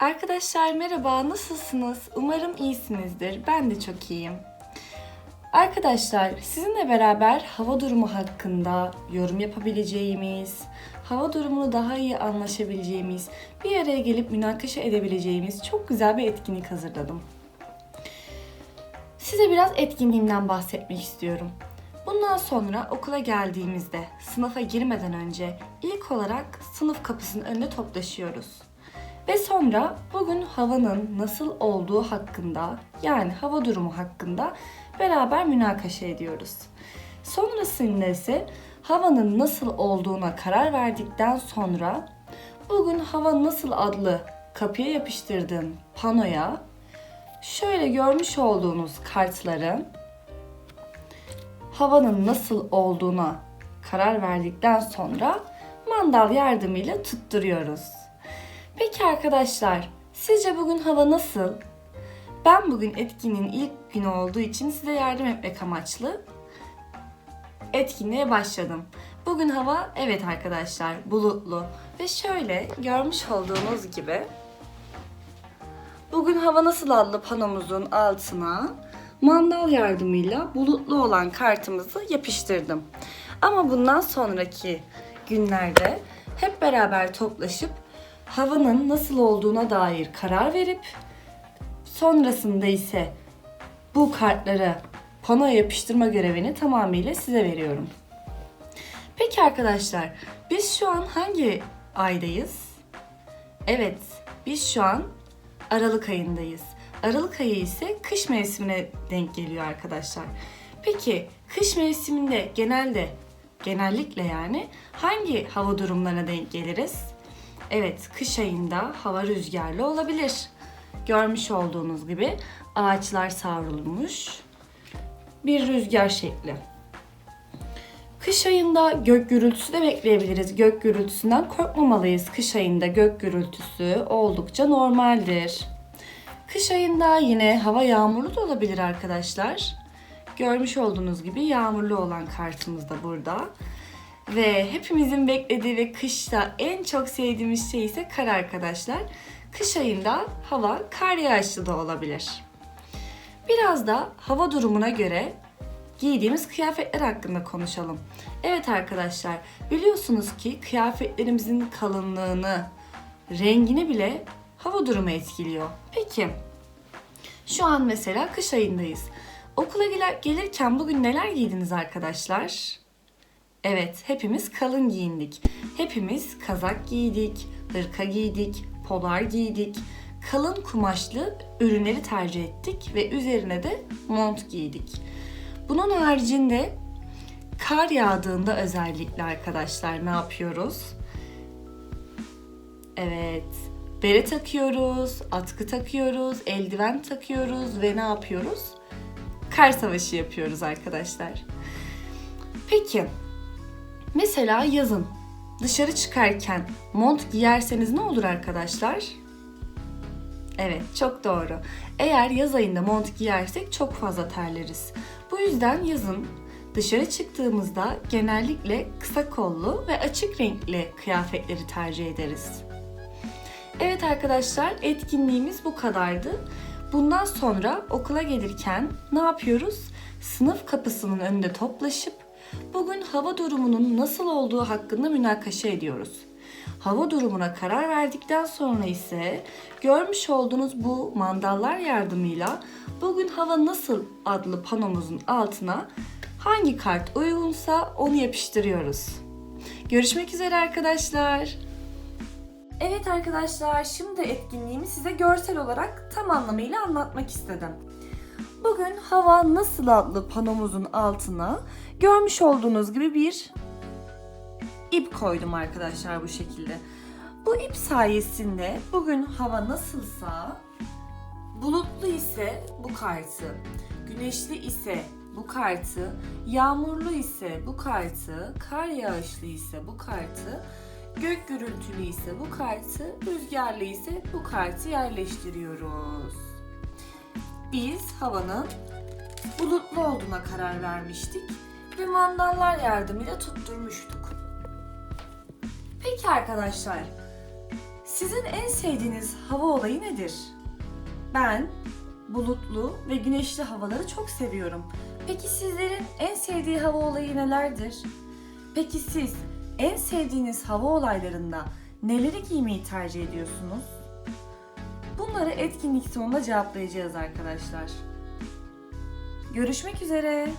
Arkadaşlar merhaba, nasılsınız? Umarım iyisinizdir. Ben de çok iyiyim. Arkadaşlar sizinle beraber hava durumu hakkında yorum yapabileceğimiz, hava durumunu daha iyi anlaşabileceğimiz, bir araya gelip münakaşa edebileceğimiz çok güzel bir etkinlik hazırladım. Size biraz etkinliğimden bahsetmek istiyorum. Bundan sonra okula geldiğimizde sınıfa girmeden önce ilk olarak sınıf kapısının önünde toplaşıyoruz. Ve sonra bugün havanın nasıl olduğu hakkında yani hava durumu hakkında beraber münakaşa ediyoruz. Sonrasında ise havanın nasıl olduğuna karar verdikten sonra bugün hava nasıl adlı kapıya yapıştırdığım panoya şöyle görmüş olduğunuz kartların havanın nasıl olduğuna karar verdikten sonra mandal yardımıyla tutturuyoruz. Peki arkadaşlar, sizce bugün hava nasıl? Ben bugün etkinliğin ilk günü olduğu için size yardım etmek amaçlı etkinliğe başladım. Bugün hava evet arkadaşlar bulutlu ve şöyle görmüş olduğunuz gibi Bugün hava nasıl adlı panomuzun altına mandal yardımıyla bulutlu olan kartımızı yapıştırdım. Ama bundan sonraki günlerde hep beraber toplaşıp havanın nasıl olduğuna dair karar verip sonrasında ise bu kartları panoya yapıştırma görevini tamamıyla size veriyorum. Peki arkadaşlar, biz şu an hangi aydayız? Evet, biz şu an Aralık ayındayız. Aralık ayı ise kış mevsimine denk geliyor arkadaşlar. Peki kış mevsiminde genelde genellikle yani hangi hava durumlarına denk geliriz? Evet, kış ayında hava rüzgarlı olabilir. Görmüş olduğunuz gibi ağaçlar savrulmuş. Bir rüzgar şekli. Kış ayında gök gürültüsü de bekleyebiliriz. Gök gürültüsünden korkmamalıyız. Kış ayında gök gürültüsü oldukça normaldir. Kış ayında yine hava yağmurlu da olabilir arkadaşlar. Görmüş olduğunuz gibi yağmurlu olan kartımız da burada. Ve hepimizin beklediği ve kışta en çok sevdiğimiz şey ise kar arkadaşlar. Kış ayında hava kar yağışlı da olabilir. Biraz da hava durumuna göre giydiğimiz kıyafetler hakkında konuşalım. Evet arkadaşlar, biliyorsunuz ki kıyafetlerimizin kalınlığını, rengini bile hava durumu etkiliyor. Peki, şu an mesela kış ayındayız. Okula gel- gelirken bugün neler giydiniz arkadaşlar? Evet, hepimiz kalın giyindik. Hepimiz kazak giydik, hırka giydik, polar giydik. Kalın kumaşlı ürünleri tercih ettik ve üzerine de mont giydik. Bunun haricinde kar yağdığında özellikle arkadaşlar ne yapıyoruz? Evet, bere takıyoruz, atkı takıyoruz, eldiven takıyoruz ve ne yapıyoruz? Kar savaşı yapıyoruz arkadaşlar. Peki, mesela yazın dışarı çıkarken mont giyerseniz ne olur arkadaşlar? Evet, çok doğru. Eğer yaz ayında mont giyersek çok fazla terleriz. Bu yüzden yazın dışarı çıktığımızda genellikle kısa kollu ve açık renkli kıyafetleri tercih ederiz. Evet arkadaşlar, etkinliğimiz bu kadardı. Bundan sonra okula gelirken ne yapıyoruz? Sınıf kapısının önünde toplaşıp bugün hava durumunun nasıl olduğu hakkında münakaşa ediyoruz. Hava durumuna karar verdikten sonra ise görmüş olduğunuz bu mandallar yardımıyla bugün hava nasıl adlı panomuzun altına hangi kart uygunsa onu yapıştırıyoruz. Görüşmek üzere arkadaşlar. Evet arkadaşlar, şimdi etkinliğimi size görsel olarak tam anlamıyla anlatmak istedim. Bugün hava nasıl adlı panomuzun altına görmüş olduğunuz gibi bir ip koydum arkadaşlar bu şekilde. Bu ip sayesinde bugün hava nasılsa bulutlu ise bu kartı, güneşli ise bu kartı, yağmurlu ise bu kartı, kar yağışlı ise bu kartı, gök gürültülü ise bu kartı, rüzgarlı ise bu kartı yerleştiriyoruz. Biz havanın bulutlu olduğuna karar vermiştik ve mandallar yardımıyla tutturmuştuk. Peki arkadaşlar, Sizin en sevdiğiniz hava olayı nedir? Ben bulutlu ve güneşli havaları çok seviyorum. Peki sizlerin en sevdiği hava olayı nelerdir? Peki siz en sevdiğiniz hava olaylarında neleri giymeyi tercih ediyorsunuz? Bunları etkinlik sonunda cevaplayacağız arkadaşlar. Görüşmek üzere.